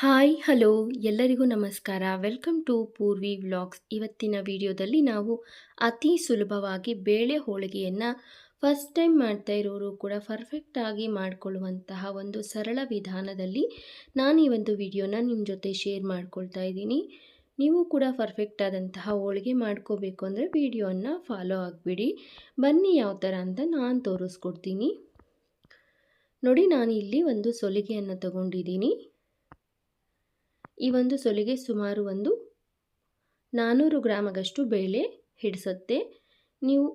Hi, hello, ಎಲ್ಲರಿಗೂ ನಮಸ್ಕಾರ. Welcome to Poorvi vlogs. ಇವತ್ತಿನ ವಿಡಿಯೋದಲ್ಲಿ ನಾವು ಅತಿ ಸುಲಭವಾಗಿ ಬೇಳೆ ಹೋಳಿಗೆಯನ್ನು ಫಸ್ಟ್ ಟೈಮ್ ಮಾಡ್ತಾ ಇರೋರು ಕೂಡ ಪರ್ಫೆಕ್ಟಾಗಿ ಮಾಡಿಕೊಳ್ಳುವಂತಹ ಒಂದು ಸರಳ ವಿಧಾನದಲ್ಲಿ ನಾನು ಈ ಒಂದು ವಿಡಿಯೋನ ನಿಮ್ಮ ಜೊತೆ ಶೇರ್ ಮಾಡ್ಕೊಳ್ತಾ ಇದ್ದೀನಿ. ನೀವು ಕೂಡ ಪರ್ಫೆಕ್ಟ್ ಆದಂತಹ ಹೋಳಿಗೆ ಮಾಡ್ಕೋಬೇಕು ಅಂದರೆ ವಿಡಿಯೋನ ಫಾಲೋ ಆಗಿಬಿಡಿ. ಬನ್ನಿ ಯಾವ ಥರ ಅಂತ ನಾನು ತೋರಿಸ್ಕೊಡ್ತೀನಿ. ನೋಡಿ ನಾನು ಇಲ್ಲಿ ಒಂದು ಸೊಲಿಗೆಯನ್ನು ತಗೊಂಡಿದ್ದೀನಿ. ಈ ಒಂದು ಸೊಲಿಗೆ ಸುಮಾರು ಒಂದು ನಾನ್ನೂರು ಗ್ರಾಮಗಷ್ಟು ಬೇಳೆ ಹಿಡಿಸುತ್ತೆ. ನೀವು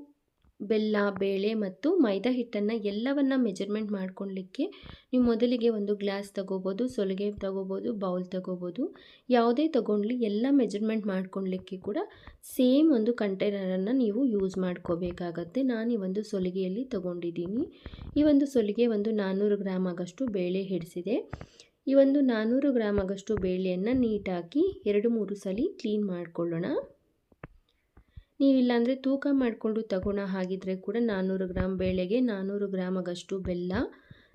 ಬೆಲ್ಲ, ಬೇಳೆ ಮತ್ತು ಮೈದಾ ಹಿಟ್ಟನ್ನು ಎಲ್ಲವನ್ನು ಮೆಜರ್ಮೆಂಟ್ ಮಾಡ್ಕೊಳ್ಲಿಕ್ಕೆ ನೀವು ಮೊದಲಿಗೆ ಒಂದು ಗ್ಲಾಸ್ ತಗೋಬೋದು, ಸೊಲಿಗೆ ತಗೋಬೋದು ಬೌಲ್ ತಗೋಬೋದು. ಯಾವುದೇ ತಗೊಂಡ್ಲಿ ಎಲ್ಲ ಮೆಜರ್ಮೆಂಟ್ ಮಾಡ್ಕೊಳ್ಲಿಕ್ಕೆ ಕೂಡ ಸೇಮ್ ಒಂದು ಕಂಟೈನರನ್ನು ನೀವು ಯೂಸ್ ಮಾಡ್ಕೋಬೇಕಾಗತ್ತೆ. ನಾನು ಈ ಒಂದು ಸೊಲಿಗೆಯಲ್ಲಿ ತಗೊಂಡಿದ್ದೀನಿ. ಈ ಒಂದು ಸೊಲಿಗೆ ಒಂದು ನಾನ್ನೂರು ಗ್ರಾಮ್ ಆಗಷ್ಟು ಬೇಳೆ ಹಿಡಿಸಿದೆ. ಈ ಒಂದು ನಾನ್ನೂರು ಗ್ರಾಮ್ ಆಗಷ್ಟು ಬೇಳೆಯನ್ನು ನೀಟಾಗಿ ಎರಡು ಮೂರು ಸಲ ಕ್ಲೀನ್ ಮಾಡಿಕೊಳ್ಳೋಣ. ನೀವಿಲ್ಲಾಂದರೆ ತೂಕ ಮಾಡಿಕೊಂಡು ತಗೋಣ. ಹಾಗಿದ್ರೆ ಕೂಡ ನಾನ್ನೂರು ಗ್ರಾಮ್ ಬೇಳೆಗೆ ನಾನ್ನೂರು ಗ್ರಾಮ್ ಆಗಷ್ಟು ಬೆಲ್ಲ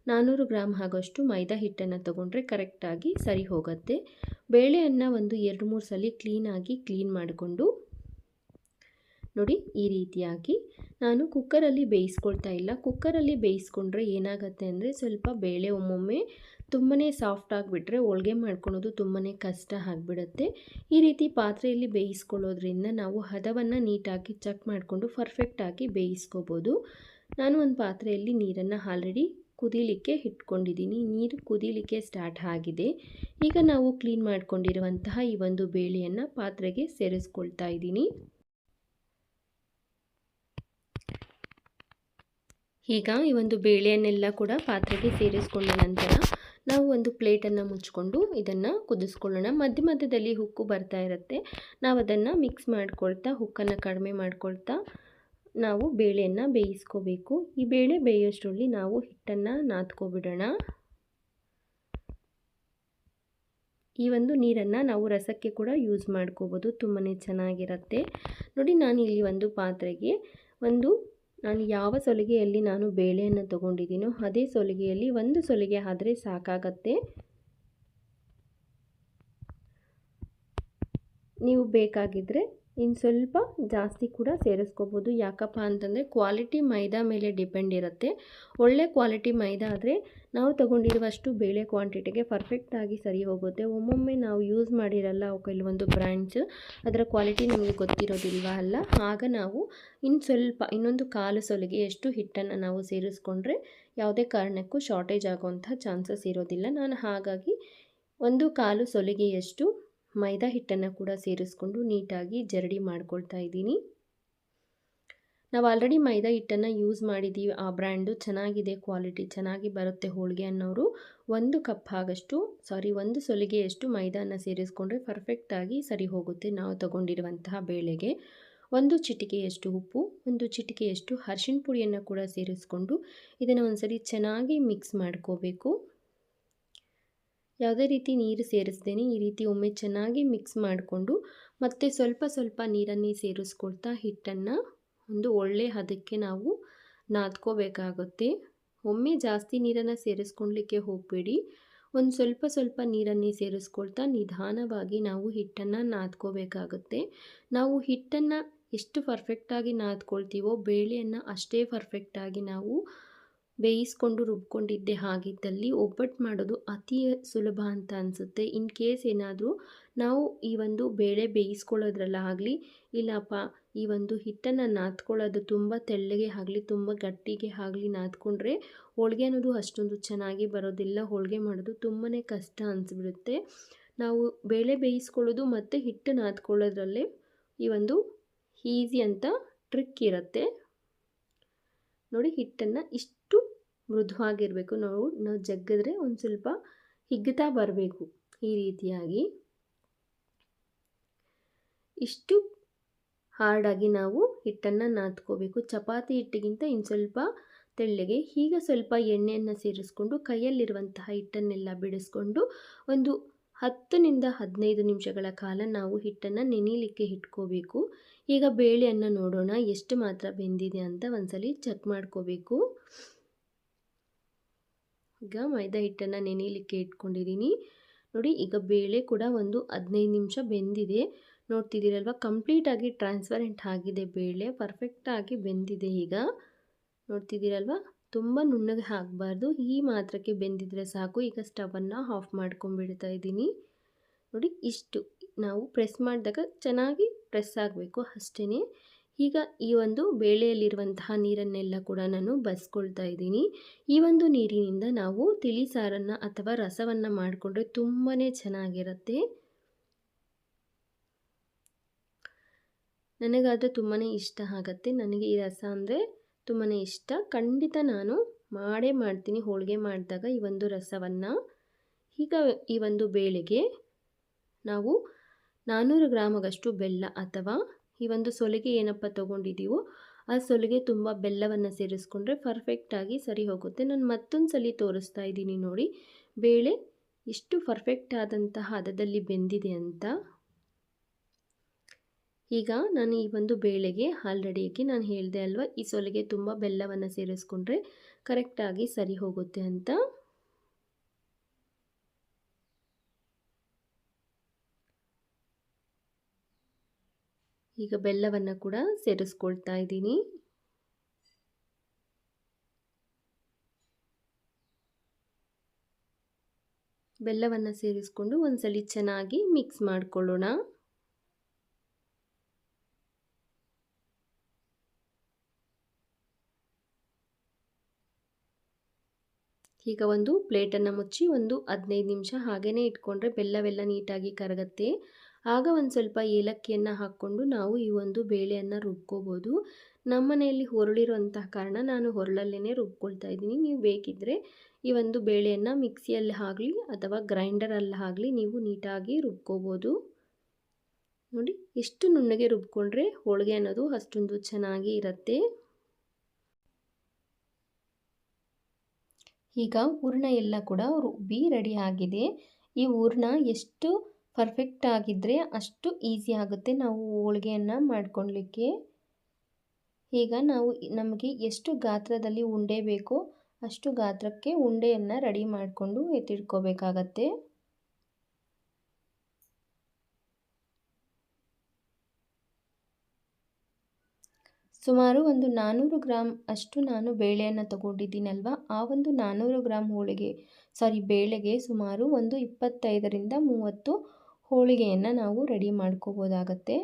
ನಾನ್ನೂರು ಗ್ರಾಮ್ ಆಗೋಷ್ಟು ಮೈದಾ ಹಿಟ್ಟನ್ನು ತಗೊಂಡ್ರೆ ಕರೆಕ್ಟಾಗಿ ಸರಿ ಹೋಗುತ್ತೆ. ಬೇಳೆಯನ್ನು ಒಂದು ಎರಡು ಮೂರು ಸಲ ಕ್ಲೀನಾಗಿ ಕ್ಲೀನ್ ಮಾಡಿಕೊಂಡು ನೋಡಿ ಈ ರೀತಿಯಾಗಿ ನಾನು ಕುಕ್ಕರಲ್ಲಿ ಬೇಯಿಸ್ಕೊಳ್ತಾ ಇಲ್ಲ. ಕುಕ್ಕರಲ್ಲಿ ಬೇಯಿಸ್ಕೊಂಡ್ರೆ ಏನಾಗುತ್ತೆ ಅಂದರೆ ಸ್ವಲ್ಪ ಬೇಳೆ ಒಮ್ಮೊಮ್ಮೆ ತುಂಬಾ ಸಾಫ್ಟ್ ಆಗಿಬಿಟ್ರೆ ಹೋಳ್ಗೆ ಮಾಡ್ಕೊಳೋದು ತುಂಬಾ ಕಷ್ಟ ಆಗಿಬಿಡುತ್ತೆ. ಈ ರೀತಿ ಪಾತ್ರೆಯಲ್ಲಿ ಬೇಯಿಸ್ಕೊಳ್ಳೋದ್ರಿಂದ ನಾವು ಹದವನ್ನು ನೀಟಾಗಿ ಚೆಕ್ ಮಾಡಿಕೊಂಡು ಪರ್ಫೆಕ್ಟಾಗಿ ಬೇಯಿಸ್ಕೋಬೋದು. ನಾನು ಒಂದು ಪಾತ್ರೆಯಲ್ಲಿ ನೀರನ್ನು ಆಲ್ರೆಡಿ ಕುದೀಲಿಕ್ಕೆ ಇಟ್ಕೊಂಡಿದ್ದೀನಿ. ನೀರು ಕುದೀಲಿಕ್ಕೆ ಸ್ಟಾರ್ಟ್ ಆಗಿದೆ. ಈಗ ನಾವು ಕ್ಲೀನ್ ಮಾಡಿಕೊಂಡಿರುವಂತಹ ಈ ಒಂದು ಬೇಳೆಯನ್ನು ಪಾತ್ರೆಗೆ ಸೇರಿಸ್ಕೊಳ್ತಾ ಇದ್ದೀನಿ. ಈಗ ಈ ಒಂದು ಬೇಳೆಯನ್ನೆಲ್ಲ ಕೂಡ ಪಾತ್ರೆಗೆ ಸೇರಿಸ್ಕೊಂಡ ನಂತರ ನಾವು ಒಂದು ಪ್ಲೇಟನ್ನು ಮುಚ್ಕೊಂಡು ಇದನ್ನು ಕುದಿಸ್ಕೊಳ್ಳೋಣ. ಮಧ್ಯ ಮಧ್ಯದಲ್ಲಿ ಹುಕ್ಕು ಬರ್ತಾ ಇರುತ್ತೆ. ನಾವು ಅದನ್ನು ಮಿಕ್ಸ್ ಮಾಡ್ಕೊಳ್ತಾ ಹುಕ್ಕನ್ನು ಕಡಿಮೆ ಮಾಡ್ಕೊಳ್ತಾ ನಾವು ಬೇಳೆಯನ್ನು ಬೇಯಿಸ್ಕೋಬೇಕು. ಈ ಬೇಳೆ ಬೇಯೋಷ್ಟರಲ್ಲಿ ನಾವು ಹಿಟ್ಟನ್ನು ನಾದ್ಕೊಬಿಡೋಣ. ಈ ಒಂದು ನೀರನ್ನು ನಾವು ರಸಕ್ಕೆ ಕೂಡ ಯೂಸ್ ಮಾಡ್ಕೋಬೋದು. ತುಂಬಾ ಚೆನ್ನಾಗಿರುತ್ತೆ. ನೋಡಿ ನಾನು ಇಲ್ಲಿ ಒಂದು ಪಾತ್ರೆಗೆ ಒಂದು ನಾನು ಯಾವ ಸೊಲಿಗೆಯಲ್ಲಿ ನಾನು ಬೇಳೆಯನ್ನು ತಗೊಂಡಿದ್ದೀನೋ ಅದೇ ಸೊಲಿಗೆಯಲ್ಲಿ ಒಂದು ಸೊಲಿಗೆ ಆದರೆ ಸಾಕಾಗತ್ತೆ. ನೀವು ಬೇಕಾಗಿದ್ದರೆ ಇನ್ನು ಸ್ವಲ್ಪ ಜಾಸ್ತಿ ಕೂಡ ಸೇರಿಸ್ಕೋಬೋದು. ಯಾಕಪ್ಪ ಅಂತಂದರೆ ಕ್ವಾಲಿಟಿ ಮೈದಾ ಮೇಲೆ ಡಿಪೆಂಡ್ ಇರುತ್ತೆ. ಒಳ್ಳೆ ಕ್ವಾಲಿಟಿ ಮೈದಾ ಆದರೆ ನಾವು ತಗೊಂಡಿರುವಷ್ಟು ಬೇಳೆ ಕ್ವಾಂಟಿಟಿಗೆ ಪರ್ಫೆಕ್ಟಾಗಿ ಸರಿ ಹೋಗುತ್ತೆ. ಒಮ್ಮೊಮ್ಮೆ ನಾವು ಯೂಸ್ ಮಾಡಿರಲ್ಲ ಕೆಲವೊಂದು ಬ್ರ್ಯಾಂಡ್ಸ್ ಅದರ ಕ್ವಾಲಿಟಿ ನಮಗೆ ಗೊತ್ತಿರೋದಿಲ್ವ ಅಲ್ಲ? ಆಗ ನಾವು ಇನ್ನು ಸ್ವಲ್ಪ, ಇನ್ನೊಂದು ಕಾಲು ಸೊಲಿಗೆ ಎಷ್ಟು ಹಿಟ್ಟನ್ನು ನಾವು ಸೇರಿಸ್ಕೊಂಡ್ರೆ ಯಾವುದೇ ಕಾರಣಕ್ಕೂ ಶಾರ್ಟೇಜ್ ಆಗುವಂಥ ಚಾನ್ಸಸ್ ಇರೋದಿಲ್ಲ. ನಾನು ಹಾಗಾಗಿ ಒಂದು ಕಾಲು ಸೊಲಿಗೆಯಷ್ಟು ಮೈದಾ ಹಿಟ್ಟನ್ನು ಕೂಡ ಸೇರಿಸ್ಕೊಂಡು ನೀಟಾಗಿ ಜರಡಿ ಮಾಡ್ಕೊಳ್ತಾ ಇದ್ದೀನಿ. ನಾವು ಆಲ್ರೆಡಿ ಮೈದಾ ಹಿಟ್ಟನ್ನು ಯೂಸ್ ಮಾಡಿದ್ದೀವಿ ಆ ಬ್ರ್ಯಾಂಡು ಚೆನ್ನಾಗಿದೆ ಕ್ವಾಲಿಟಿ ಚೆನ್ನಾಗಿ ಬರುತ್ತೆ ಹೋಳಿಗೆ ಅನ್ನೋರು. ಒಂದು ಕಪ್ ಆಗಷ್ಟು ಸಾರಿ ಒಂದು ಸೊಲಿಗೆಯಷ್ಟು ಮೈದಾನ ಸೇರಿಸ್ಕೊಂಡ್ರೆ ಪರ್ಫೆಕ್ಟಾಗಿ ಸರಿ ಹೋಗುತ್ತೆ ನಾವು ತಗೊಂಡಿರುವಂತಹ ಬೇಳೆಗೆ. ಒಂದು ಚಿಟಿಕೆಯಷ್ಟು ಉಪ್ಪು, ಒಂದು ಚಿಟಿಕೆಯಷ್ಟು ಅರ್ಶಿಣ ಪುಡಿಯನ್ನು ಕೂಡ ಸೇರಿಸ್ಕೊಂಡು ಇದನ್ನು ಒಂದ್ಸರಿ ಚೆನ್ನಾಗಿ ಮಿಕ್ಸ್ ಮಾಡ್ಕೋಬೇಕು. ಯಾವುದೇ ರೀತಿ ನೀರು ಸೇರಿಸ್ದೇನೆ ಈ ರೀತಿ ಒಮ್ಮೆ ಚೆನ್ನಾಗಿ ಮಿಕ್ಸ್ ಮಾಡಿಕೊಂಡು ಮತ್ತೆ ಸ್ವಲ್ಪ ಸ್ವಲ್ಪ ನೀರನ್ನೇ ಸೇರಿಸ್ಕೊಳ್ತಾ ಹಿಟ್ಟನ್ನು ಒಂದು ಒಳ್ಳೆ ಹದಕ್ಕೆ ನಾವು ನಾದ್ಕೋಬೇಕಾಗುತ್ತೆ. ಒಮ್ಮೆ ಜಾಸ್ತಿ ನೀರನ್ನು ಸೇರಿಸ್ಕೊಳ್ಲಿಕ್ಕೆ ಹೋಗಬೇಡಿ. ಒಂದು ಸ್ವಲ್ಪ ಸ್ವಲ್ಪ ನೀರನ್ನೇ ಸೇರಿಸ್ಕೊಳ್ತಾ ನಿಧಾನವಾಗಿ ನಾವು ಹಿಟ್ಟನ್ನು ನಾದ್ಕೋಬೇಕಾಗುತ್ತೆ. ನಾವು ಹಿಟ್ಟನ್ನು ಎಷ್ಟು ಪರ್ಫೆಕ್ಟಾಗಿ ನಾದ್ಕೊಳ್ತೀವೋ, ಬೇಳೆಯನ್ನು ಅಷ್ಟೇ ಪರ್ಫೆಕ್ಟಾಗಿ ನಾವು ಬೇಯಿಸ್ಕೊಂಡು ರುಬ್ಕೊಂಡಿದ್ದೆ ಹಾಗಿದ್ದಲ್ಲಿ, ಒಬ್ಬಟ್ಟು ಮಾಡೋದು ಅತಿ ಸುಲಭ ಅಂತ ಅನಿಸುತ್ತೆ. ಇನ್ ಕೇಸ್ ಏನಾದರೂ ನಾವು ಈ ಒಂದು ಬೇಳೆ ಬೇಯಿಸ್ಕೊಳ್ಳೋದ್ರಲ್ಲಾಗಲಿ ಇಲ್ಲಪ್ಪ, ಈ ಒಂದು ಹಿಟ್ಟನ್ನು ನಾದ್ಕೊಳ್ಳೋದು ತುಂಬ ತೆಳ್ಳಗೆ ಆಗಲಿ, ತುಂಬ ಗಟ್ಟಿಗೆ ಆಗಲಿ ನಾದ್ಕೊಂಡ್ರೆ ಹೋಳಿಗೆ ಅನ್ನೋದು ಅಷ್ಟೊಂದು ಚೆನ್ನಾಗಿ ಬರೋದಿಲ್ಲ. ಹೋಳಿಗೆ ಮಾಡೋದು ತುಂಬಾ ಕಷ್ಟ ಅನಿಸ್ಬಿಡುತ್ತೆ. ನಾವು ಬೇಳೆ ಬೇಯಿಸ್ಕೊಳ್ಳೋದು ಮತ್ತು ಹಿಟ್ಟು ನಾದ್ಕೊಳ್ಳೋದ್ರಲ್ಲೇ ಈ ಒಂದು ಈಸಿ ಅಂತ ಟ್ರಿಕ್ ಇರುತ್ತೆ. ನೋಡಿ ಹಿಟ್ಟನ್ನು ಇಷ್ಟು ಮೃದುವಾಗಿರಬೇಕು. ನಾವು ನಾವು ಜಗ್ಗಿದ್ರೆ ಒಂದು ಸ್ವಲ್ಪ ಹಿಗ್ಗುತ್ತಾ ಬರಬೇಕು ಈ ರೀತಿಯಾಗಿ. ಇಷ್ಟು ಹಾರ್ಡಾಗಿ ನಾವು ಹಿಟ್ಟನ್ನು ನಾದ್ಕೋಬೇಕು. ಚಪಾತಿ ಹಿಟ್ಟಿಗಿಂತ ಇನ್ನು ಸ್ವಲ್ಪ ತೆಳ್ಳಗೆ, ಈಗ ಸ್ವಲ್ಪ ಎಣ್ಣೆಯನ್ನು ಸೇರಿಸ್ಕೊಂಡು ಕೈಯಲ್ಲಿರುವಂತಹ ಹಿಟ್ಟನ್ನೆಲ್ಲ ಬಿಡಿಸ್ಕೊಂಡು ಒಂದು ಹತ್ತನಿಂದ ಹದಿನೈದು ನಿಮಿಷಗಳ ಕಾಲ ನಾವು ಹಿಟ್ಟನ್ನು ನೆನೀಲಿಕ್ಕೆ ಇಟ್ಕೋಬೇಕು. ಈಗ ಬೇಳೆಯನ್ನು ನೋಡೋಣ, ಎಷ್ಟು ಮಾತ್ರ ಬೆಂದಿದೆ ಅಂತ ಒಂದ್ಸಲಿ ಚೆಕ್ ಮಾಡ್ಕೋಬೇಕು. ಈಗ ಮೈದಾ ಹಿಟ್ಟನ್ನು ನೆನೆಯಲಿಕ್ಕೆ ಇಟ್ಕೊಂಡಿದ್ದೀನಿ. ನೋಡಿ, ಈಗ ಬೇಳೆ ಕೂಡ ಒಂದು ಹದಿನೈದು ನಿಮಿಷ ಬೆಂದಿದೆ. ನೋಡ್ತಿದ್ದೀರಲ್ವ ಕಂಪ್ಲೀಟಾಗಿ ಟ್ರಾನ್ಸ್ಪರೆಂಟ್ ಆಗಿದೆ ಬೇಳೆ ಪರ್ಫೆಕ್ಟಾಗಿ ಬೆಂದಿದೆ ಈಗ. ನೋಡ್ತಿದ್ದೀರಲ್ವ? ತುಂಬ ನುಣ್ಣಗೆ ಹಾಕಬಾರ್ದು. ಈ ಮಾತ್ರಕ್ಕೆ ಬೆಂದಿದ್ರೆ ಸಾಕು. ಈಗ ಸ್ಟವನ್ನು ಆಫ್ ಮಾಡ್ಕೊಂಡ್ಬಿಡ್ತಾ ಇದ್ದೀನಿ. ನೋಡಿ, ಇಷ್ಟು. ನಾವು ಪ್ರೆಸ್ ಮಾಡಿದಾಗ ಚೆನ್ನಾಗಿ ಪ್ರೆಸ್ ಆಗಬೇಕು ಅಷ್ಟೇ ಈಗ ಈ ಒಂದು ಬೇಳೆಯಲ್ಲಿರುವಂತಹ ನೀರನ್ನೆಲ್ಲ ಕೂಡ ನಾನು ಬಸ್ಕೊಳ್ತಾ ಇದ್ದೀನಿ. ಈ ಒಂದು ನೀರಿನಿಂದ ನಾವು ತಿಳಿ ಸಾರನ್ನು ಅಥವಾ ರಸವನ್ನು ಮಾಡಿಕೊಂಡ್ರೆ ತುಂಬಾ ಚೆನ್ನಾಗಿರುತ್ತೆ. ನನಗಾದರೆ ತುಂಬಾ ಇಷ್ಟ ಆಗುತ್ತೆ. ನನಗೆ ಈ ರಸ ಅಂದರೆ ತುಂಬಾ ಇಷ್ಟ. ಖಂಡಿತ ನಾನು ಮಾಡೇ ಮಾಡ್ತೀನಿ. ಹೋಳಿಗೆ ಮಾಡಿದಾಗ ಈ ಒಂದು ರಸವನ್ನು. ಈಗ ಈ ಒಂದು ಬೇಳೆಗೆ ನಾವು ನಾನ್ನೂರು ಗ್ರಾಮಗಷ್ಟು ಬೆಲ್ಲ ಅಥವಾ ಈ ಒಂದು ಸೊಲಿಗೆ ಏನಪ್ಪ ತೊಗೊಂಡಿದ್ದೀವೋ ಆ ಸೊಲಿಗೆ ತುಂಬ ಬೆಲ್ಲವನ್ನು ಸೇರಿಸ್ಕೊಂಡ್ರೆ ಪರ್ಫೆಕ್ಟಾಗಿ ಸರಿ ಹೋಗುತ್ತೆ. ನಾನು ಮತ್ತೊಂದು ಸಲ ತೋರಿಸ್ತಾ ಇದ್ದೀನಿ ನೋಡಿ. ಬೇಳೆ ಎಷ್ಟು ಪರ್ಫೆಕ್ಟ್ ಆದಂತಹ ಹದದಲ್ಲಿ ಬೆಂದಿದೆ ಅಂತ. ಈಗ ನಾನು ಈ ಒಂದು ಬೇಳೆಗೆ ಆಲ್ರೆಡಿಗೆ ನಾನು ಹೇಳಿದೆ ಅಲ್ವಾ, ಈ ಸೊಲೆಗೆ ತುಂಬ ಬೆಲ್ಲವನ್ನು ಸೇರಿಸ್ಕೊಂಡ್ರೆ ಕರೆಕ್ಟಾಗಿ ಸರಿ ಹೋಗುತ್ತೆ ಅಂತ. ಈಗ ಬೆಲ್ಲವನ್ನು ಕೂಡ ಸೇರಿಸ್ಕೊಳ್ತಾ ಇದ್ದೀನಿ. ಬೆಲ್ಲವನ್ನು ಸೇರಿಸ್ಕೊಂಡು ಒಂದ್ಸಲಿ ಚೆನ್ನಾಗಿ ಮಿಕ್ಸ್ ಮಾಡಿಕೊಳ್ಳೋಣ. ಈಗ ಒಂದು ಪ್ಲೇಟನ್ನು ಮುಚ್ಚಿ ಒಂದು ಹದಿನೈದು ನಿಮಿಷ ಹಾಗೆಯೇ ಇಟ್ಕೊಂಡ್ರೆ ಬೆಲ್ಲವೆಲ್ಲ ನೀಟಾಗಿ ಕರಗತ್ತೆ. ಆಗ ಒಂದು ಸ್ವಲ್ಪ ಏಲಕ್ಕಿಯನ್ನು ಹಾಕ್ಕೊಂಡು ನಾವು ಈ ಒಂದು ಬೇಳೆಯನ್ನು ರುಬ್ಕೋಬೋದು. ನಮ್ಮ ಮನೆಯಲ್ಲಿ ಹೊರಳಿರುವಂತಹ ಕಾರಣ ನಾನು ಹೊರಳಲ್ಲೇ ರುಬ್ಕೊಳ್ತಾ ಇದ್ದೀನಿ. ನೀವು ಬೇಕಿದ್ದರೆ ಈ ಒಂದು ಬೇಳೆಯನ್ನು ಮಿಕ್ಸಿಯಲ್ಲಿ ಆಗಲಿ ಅಥವಾ ಗ್ರೈಂಡರಲ್ಲಿ ಆಗಲಿ ನೀವು ನೀಟಾಗಿ ರುಬ್ಕೋಬೋದು. ನೋಡಿ ಎಷ್ಟು ನುಣ್ಣಗೆ ರುಬ್ಕೊಂಡ್ರೆ ಹೋಳಿಗೆ ಅನ್ನೋದು ಅಷ್ಟೊಂದು ಚೆನ್ನಾಗಿ ಇರುತ್ತೆ. ಈಗ ಹೂರ್ಣ ಎಲ್ಲ ಕೂಡ ರುಬ್ಬಿ ರೆಡಿ ಆಗಿದೆ. ಈ ಹೂರ್ಣ ಎಷ್ಟು ಪರ್ಫೆಕ್ಟ್ ಆಗಿದ್ದರೆ ಅಷ್ಟು ಈಸಿ ಆಗುತ್ತೆ ನಾವು ಹೋಳಿಗೆಯನ್ನು ಮಾಡ್ಕೊಳ್ಲಿಕ್ಕೆ. ಈಗ ನಾವು ನಮಗೆ ಎಷ್ಟು ಗಾತ್ರದಲ್ಲಿ ಉಂಡೆ ಬೇಕೋ ಅಷ್ಟು ಗಾತ್ರಕ್ಕೆ ಉಂಡೆಯನ್ನು ರೆಡಿ ಮಾಡಿಕೊಂಡು ಎತ್ತಿಡ್ಕೋಬೇಕಾಗತ್ತೆ ಸುಮಾರು ಒಂದು ನಾನ್ನೂರು ಗ್ರಾಮ್ ಅಷ್ಟು ನಾನು ಬೇಳೆಯನ್ನು ತಗೊಂಡಿದ್ದೀನಲ್ವ? ಆ ಒಂದು ನಾನ್ನೂರು ಗ್ರಾಮ್ ಹೋಳಿಗೆ ಸಾರಿ ಬೇಳೆಗೆ ಸುಮಾರು ಒಂದು ಇಪ್ಪತ್ತೈದರಿಂದ ಮೂವತ್ತು ಹೋಳಿಗೆಯನ್ನು ನಾವು ರೆಡಿ ಮಾಡ್ಕೋಬೋದಾಗತ್ತೆ.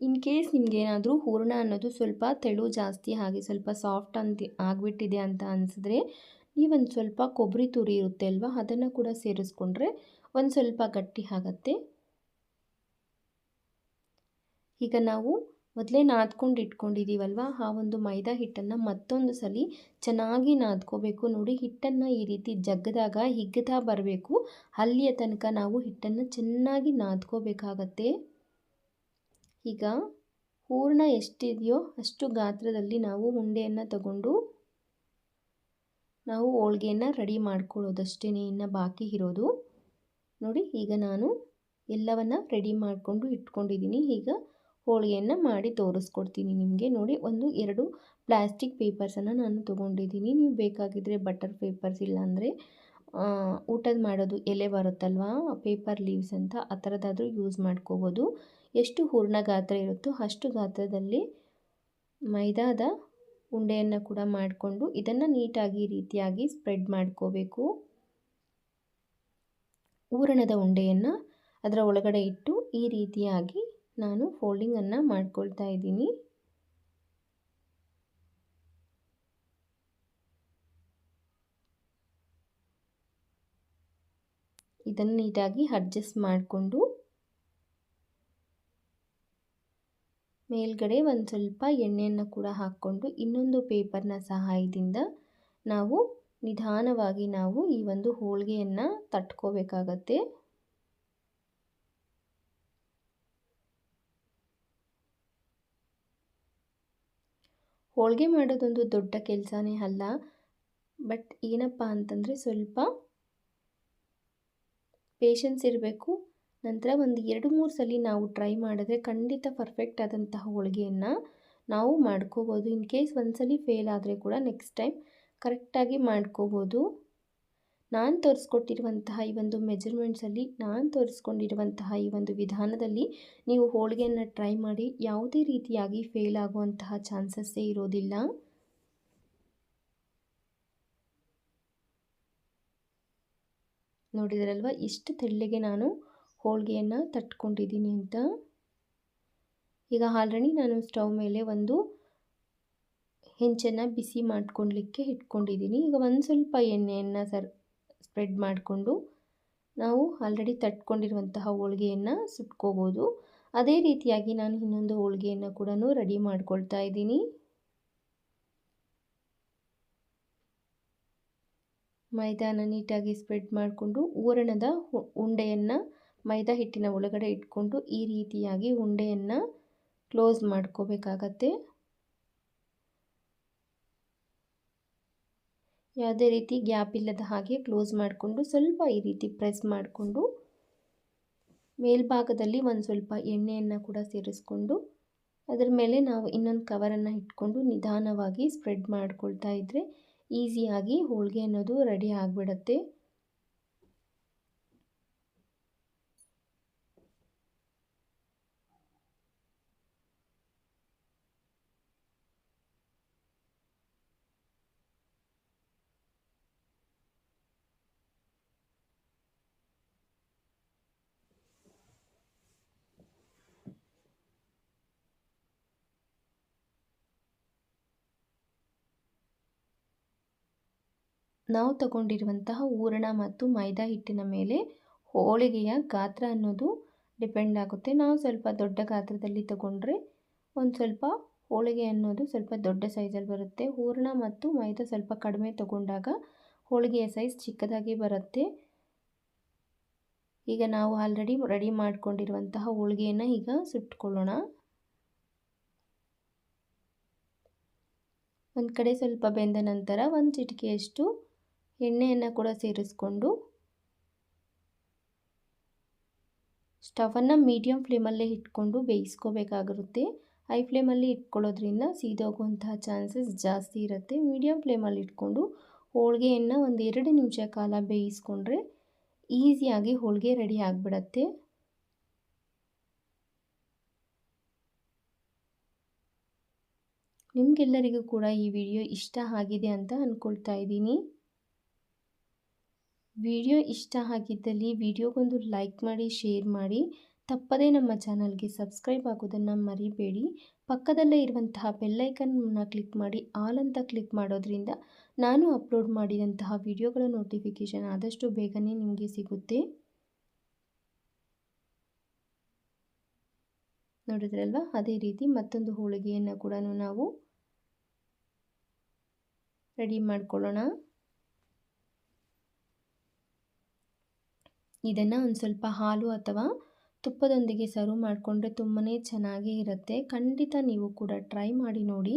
ಇನ್ ಕೇಸ್ ನಿಮಗೇನಾದರೂ ಹೂರ್ಣ ಅನ್ನೋದು ಸ್ವಲ್ಪ ತೆಳು ಜಾಸ್ತಿ ಹಾಗೆ ಸ್ವಲ್ಪ ಸಾಫ್ಟ್ ಅಂತ ಆಗಿಬಿಟ್ಟಿದೆ ಅಂತ ಅನಿಸಿದ್ರೆ ನೀವೊಂದು ಸ್ವಲ್ಪ ಕೊಬ್ಬರಿ ತುರಿ ಇರುತ್ತೆ ಅಲ್ವಾ, ಅದನ್ನು ಕೂಡ ಸೇರಿಸ್ಕೊಂಡ್ರೆ ಒಂದು ಸ್ವಲ್ಪ ಗಟ್ಟಿ ಆಗುತ್ತೆ. ಈಗ ನಾವು ಮೊದಲೇ ನಾದ್ಕೊಂಡು ಇಟ್ಕೊಂಡಿದ್ದೀವಲ್ವ ಆ ಒಂದು ಮೈದಾ ಹಿಟ್ಟನ್ನು ಮತ್ತೊಂದು ಸಲ ಚೆನ್ನಾಗಿ ನಾದ್ಕೋಬೇಕು. ನೋಡಿ, ಹಿಟ್ಟನ್ನು ಈ ರೀತಿ ಜಗ್ಗದಾಗ ಹಿಗ್ಗತಾ ಬರಬೇಕು. ಅಲ್ಲಿಯ ತನಕ ನಾವು ಹಿಟ್ಟನ್ನು ಚೆನ್ನಾಗಿ ನಾದ್ಕೋಬೇಕಾಗತ್ತೆ. ಈಗ ಹೂರ್ಣ ಎಷ್ಟಿದೆಯೋ ಅಷ್ಟು ಗಾತ್ರದಲ್ಲಿ ನಾವು ಉಂಡೆಯನ್ನು ತಗೊಂಡು ನಾವು ಹೋಳ್ಗೆಯನ್ನು ರೆಡಿ ಮಾಡ್ಕೊಳ್ಳೋದಷ್ಟೇ ಇನ್ನು ಬಾಕಿ ಇರೋದು. ನೋಡಿ, ಈಗ ನಾನು ಎಲ್ಲವನ್ನು ರೆಡಿ ಮಾಡಿಕೊಂಡು ಇಟ್ಕೊಂಡಿದ್ದೀನಿ. ಈಗ ಹೋಳಿಗೆಯನ್ನು ಮಾಡಿ ತೋರಿಸ್ಕೊಡ್ತೀನಿ ನಿಮಗೆ. ನೋಡಿ, ಒಂದು ಎರಡು ಪ್ಲಾಸ್ಟಿಕ್ ಪೇಪರ್ಸನ್ನು ನಾನು ತೊಗೊಂಡಿದ್ದೀನಿ. ನೀವು ಬೇಕಾಗಿದ್ದರೆ ಬಟರ್ ಪೇಪರ್ಸ್ ಇಲ್ಲಾಂದರೆ ಊಟದ ಮಾಡೋದು ಎಲೆ ಬರುತ್ತಲ್ವಾ, ಪೇಪರ್ ಲೀವ್ಸ್ ಅಂತ, ಆ ಥರದ್ದಾದರೂ ಯೂಸ್ ಮಾಡ್ಕೋಬೋದು. ಎಷ್ಟು ಹೂರ್ಣ ಗಾತ್ರ ಇರುತ್ತೋ ಅಷ್ಟು ಗಾತ್ರದಲ್ಲಿ ಮೈದಾದ ಉಂಡೆಯನ್ನು ಕೂಡ ಮಾಡಿಕೊಂಡು ಇದನ್ನು ನೀಟಾಗಿ ರೀತಿಯಾಗಿ ಸ್ಪ್ರೆಡ್ ಮಾಡ್ಕೋಬೇಕು. ಊರಣದ ಉಂಡೆಯನ್ನು ಅದರ ಒಳಗಡೆ ಇಟ್ಟು ಈ ರೀತಿಯಾಗಿ ನಾನು ಫೋಲ್ಡಿಂಗನ್ನು ಮಾಡ್ಕೊಳ್ತಾ ಇದ್ದೀನಿ. ಇದನ್ನು ನೀಟಾಗಿ ಅಡ್ಜಸ್ಟ್ ಮಾಡಿಕೊಂಡು ಮೇಲ್ಗಡೆ ಒಂದು ಸ್ವಲ್ಪ ಎಣ್ಣೆಯನ್ನು ಕೂಡ ಹಾಕ್ಕೊಂಡು ಇನ್ನೊಂದು ಪೇಪರ್ನ ಸಹಾಯದಿಂದ ನಾವು ನಿಧಾನವಾಗಿ ನಾವು ಈ ಒಂದು ಹೋಳಿಗೆಯನ್ನು ತಟ್ಕೋಬೇಕಾಗತ್ತೆ. ಹೋಳಿಗೆ ಮಾಡೋದೊಂದು ದೊಡ್ಡ ಕೆಲಸನೇ ಅಲ್ಲ, ಬಟ್ ಏನಪ್ಪ ಅಂತಂದರೆ ಸ್ವಲ್ಪ ಪೇಷನ್ಸ್ ಇರಬೇಕು ನಂತರ ಒಂದು ಎರಡು ಮೂರು ಸಲ ನಾವು ಟ್ರೈ ಮಾಡಿದ್ರೆ ಖಂಡಿತ ಪರ್ಫೆಕ್ಟ್ ಆದಂತಹ ಹೋಳಿಗೆಯನ್ನು ನಾವು ಮಾಡ್ಕೋಬೋದು. ಇನ್ ಕೇಸ್ ಒಂದ್ಸಲಿ ಫೇಲ್ ಆದರೆ ಕೂಡ ನೆಕ್ಸ್ಟ್ ಟೈಮ್ ಕರೆಕ್ಟಾಗಿ ಮಾಡ್ಕೋಬೋದು. ನಾನು ತೋರಿಸ್ಕೊಟ್ಟಿರುವಂತಹ ಈ ಒಂದು ಮೆಜರ್ಮೆಂಟ್ಸಲ್ಲಿ ನಾನು ತೋರಿಸ್ಕೊಂಡಿರುವಂತಹ ಈ ಒಂದು ವಿಧಾನದಲ್ಲಿ ನೀವು ಹೋಳಿಗೆಯನ್ನು ಟ್ರೈ ಮಾಡಿ ಯಾವುದೇ ರೀತಿಯಾಗಿ ಫೇಲ್ ಆಗುವಂತಹ ಚಾನ್ಸಸ್ಸೇ ಇರೋದಿಲ್ಲ. ನೋಡಿದ್ರಲ್ವ? ಇಷ್ಟು ತೆಳ್ಳಗೆ ನಾನು ಹೋಳಿಗೆಯನ್ನು ತಟ್ಕೊಂಡಿದ್ದೀನಿ ಅಂತ. ಈಗ ಆಲ್ರೆಡಿ ನಾನು ಸ್ಟವ್ ಮೇಲೆ ಒಂದು ಹೆಂಚನ್ನು ಬಿಸಿ ಮಾಡ್ಕೊಳ್ಲಿಕ್ಕೆ ಇಟ್ಕೊಂಡಿದ್ದೀನಿ. ಈಗ ಒಂದು ಸ್ವಲ್ಪ ಎಣ್ಣೆಯನ್ನು ಸರ್ ಸ್ಪ್ರೆಡ್ ಮಾಡಿಕೊಂಡು ನಾವು ಆಲ್ರೆಡಿ ತಟ್ಕೊಂಡಿರುವಂತಹ ಹೋಳಿಗೆಯನ್ನು ಸುಟ್ಕೋಬೋದು. ಅದೇ ರೀತಿಯಾಗಿ ನಾನು ಇನ್ನೊಂದು ಹೋಳಿಗೆಯನ್ನು ಕೂಡ ರೆಡಿ ಮಾಡ್ಕೊಳ್ತಾ ಇದ್ದೀನಿ. ಮೈದಾನ ನೀಟಾಗಿ ಸ್ಪ್ರೆಡ್ ಮಾಡಿಕೊಂಡು ಹೂರಣದ ಉಂಡೆಯನ್ನು ಮೈದಾ ಹಿಟ್ಟಿನ ಒಳಗಡೆ ಇಟ್ಕೊಂಡು ಈ ರೀತಿಯಾಗಿ ಉಂಡೆಯನ್ನು ಕ್ಲೋಸ್ ಮಾಡ್ಕೋಬೇಕಾಗತ್ತೆ. ಯಾವುದೇ ರೀತಿ ಗ್ಯಾಪ್ ಇಲ್ಲದ ಹಾಗೆ ಕ್ಲೋಸ್ ಮಾಡಿಕೊಂಡು ಸ್ವಲ್ಪ ಈ ರೀತಿ ಪ್ರೆಸ್ ಮಾಡಿಕೊಂಡು ಮೇಲ್ಭಾಗದಲ್ಲಿ ಒಂದು ಸ್ವಲ್ಪ ಎಣ್ಣೆಯನ್ನು ಕೂಡ ಸೇರಿಸ್ಕೊಂಡು ಅದರ ಮೇಲೆ ನಾವು ಇನ್ನೊಂದು ಕವರನ್ನು ಇಟ್ಕೊಂಡು ನಿಧಾನವಾಗಿ ಸ್ಪ್ರೆಡ್ ಮಾಡ್ಕೊಳ್ತಾ ಇದ್ದರೆ ಈಸಿಯಾಗಿ ಹೋಳಿಗೆ ಅನ್ನೋದು ರೆಡಿ ಆಗಿಬಿಡತ್ತೆ. ನಾವು ತಗೊಂಡಿರುವಂತಹ ಹೂರಣ ಮತ್ತು ಮೈದಾ ಹಿಟ್ಟಿನ ಮೇಲೆ ಹೋಳಿಗೆಯ ಗಾತ್ರ ಅನ್ನೋದು ಡಿಪೆಂಡ್ ಆಗುತ್ತೆ. ನಾವು ಸ್ವಲ್ಪ ದೊಡ್ಡ ಗಾತ್ರದಲ್ಲಿ ತಗೊಂಡ್ರೆ ಒಂದು ಸ್ವಲ್ಪ ಹೋಳಿಗೆ ಅನ್ನೋದು ಸ್ವಲ್ಪ ದೊಡ್ಡ ಸೈಜಲ್ಲಿ ಬರುತ್ತೆ. ಹೂರಣ ಮತ್ತು ಮೈದಾ ಸ್ವಲ್ಪ ಕಡಿಮೆ ತಗೊಂಡಾಗ ಹೋಳಿಗೆಯ ಸೈಜ್ ಚಿಕ್ಕದಾಗಿ ಬರುತ್ತೆ. ಈಗ ನಾವು ಆಲ್ರೆಡಿ ರೆಡಿ ಮಾಡಿಕೊಂಡಿರುವಂತಹ ಹೋಳಿಗೆಯನ್ನು ಈಗ ಸುಟ್ಕೊಳ್ಳೋಣ. ಒಂದು ಕಡೆ ಸ್ವಲ್ಪ ಬೆಂದ ನಂತರ ಒಂದು ಚಿಟಿಕೆಯಷ್ಟು ಎಣ್ಣೆಯನ್ನು ಕೂಡ ಸೇರಿಸ್ಕೊಂಡು ಸ್ಟವನ್ನು ಮೀಡಿಯಮ್ ಫ್ಲೇಮಲ್ಲೇ ಇಟ್ಕೊಂಡು ಬೇಯಿಸ್ಕೋಬೇಕಾಗಿರುತ್ತೆ. ಹೈ ಫ್ಲೇಮಲ್ಲಿ ಇಟ್ಕೊಳ್ಳೋದ್ರಿಂದ ಸೀದೋಗುವಂತಹ ಚಾನ್ಸಸ್ ಜಾಸ್ತಿ ಇರುತ್ತೆ. ಮೀಡಿಯಂ ಫ್ಲೇಮಲ್ಲಿ ಇಟ್ಕೊಂಡು ಹೋಳಿಗೆಯನ್ನು ಒಂದು ಎರಡು ನಿಮಿಷ ಕಾಲ ಬೇಯಿಸ್ಕೊಂಡ್ರೆ ಈಸಿಯಾಗಿ ಹೋಳಿಗೆ ರೆಡಿ ಆಗಿಬಿಡತ್ತೆ. ನಿಮಗೆಲ್ಲರಿಗೂ ಕೂಡ ಈ ವಿಡಿಯೋ ಇಷ್ಟ ಆಗಿದೆ ಅಂತ ಅಂದ್ಕೊಳ್ತಾ ಇದ್ದೀನಿ. ವಿಡಿಯೋ ಇಷ್ಟ ಆಗಿದ್ದಲ್ಲಿ ವಿಡಿಯೋಗೊಂದು ಲೈಕ್ ಮಾಡಿ, ಶೇರ್ ಮಾಡಿ. ತಪ್ಪದೇ ನಮ್ಮ ಚಾನಲ್ಗೆ ಸಬ್ಸ್ಕ್ರೈಬ್ ಆಗೋದನ್ನು ಮರಿಬೇಡಿ. ಪಕ್ಕದಲ್ಲೇ ಇರುವಂತಹ ಬೆಲ್ಲೈಕನ್ನ ಕ್ಲಿಕ್ ಮಾಡಿ, ಆಲ್ ಅಂತ ಕ್ಲಿಕ್ ಮಾಡೋದ್ರಿಂದ ನಾನು ಅಪ್ಲೋಡ್ ಮಾಡಿದಂತಹ ವಿಡಿಯೋಗಳ ನೋಟಿಫಿಕೇಷನ್ ಆದಷ್ಟು ಬೇಗನೆ ನಿಮಗೆ ಸಿಗುತ್ತೆ. ನೋಡಿದ್ರಲ್ವ? ಅದೇ ರೀತಿ ಮತ್ತೊಂದು ಹೋಳಿಗೆಯನ್ನು ಕೂಡ ನಾವು ರೆಡಿ ಮಾಡ್ಕೊಳ್ಳೋಣ. ಇದನ್ನು ಒಂದು ಸ್ವಲ್ಪ ಹಾಲು ಅಥವಾ ತುಪ್ಪದೊಂದಿಗೆ ಸರ್ವ್ ಮಾಡಿಕೊಂಡ್ರೆ ತುಂಬಾ ಚೆನ್ನಾಗಿ ಇರುತ್ತೆ. ಖಂಡಿತ ನೀವು ಕೂಡ ಟ್ರೈ ಮಾಡಿ ನೋಡಿ.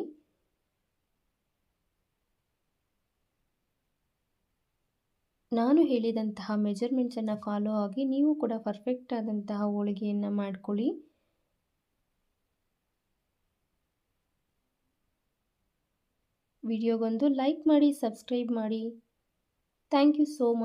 ನಾನು ಹೇಳಿದಂತಹ ಮೆಜರ್ಮೆಂಟ್ಸನ್ನು ಫಾಲೋ ಆಗಿ ನೀವು ಕೂಡ ಪರ್ಫೆಕ್ಟ್ ಆದಂತಹ ಹೋಳಿಗೆಯನ್ನು ಮಾಡ್ಕೊಳ್ಳಿ. ವಿಡಿಯೋಗೊಂದು ಲೈಕ್ ಮಾಡಿ ಸಬ್ಸ್ಕ್ರೈಬ್ ಮಾಡಿ. Thank you so much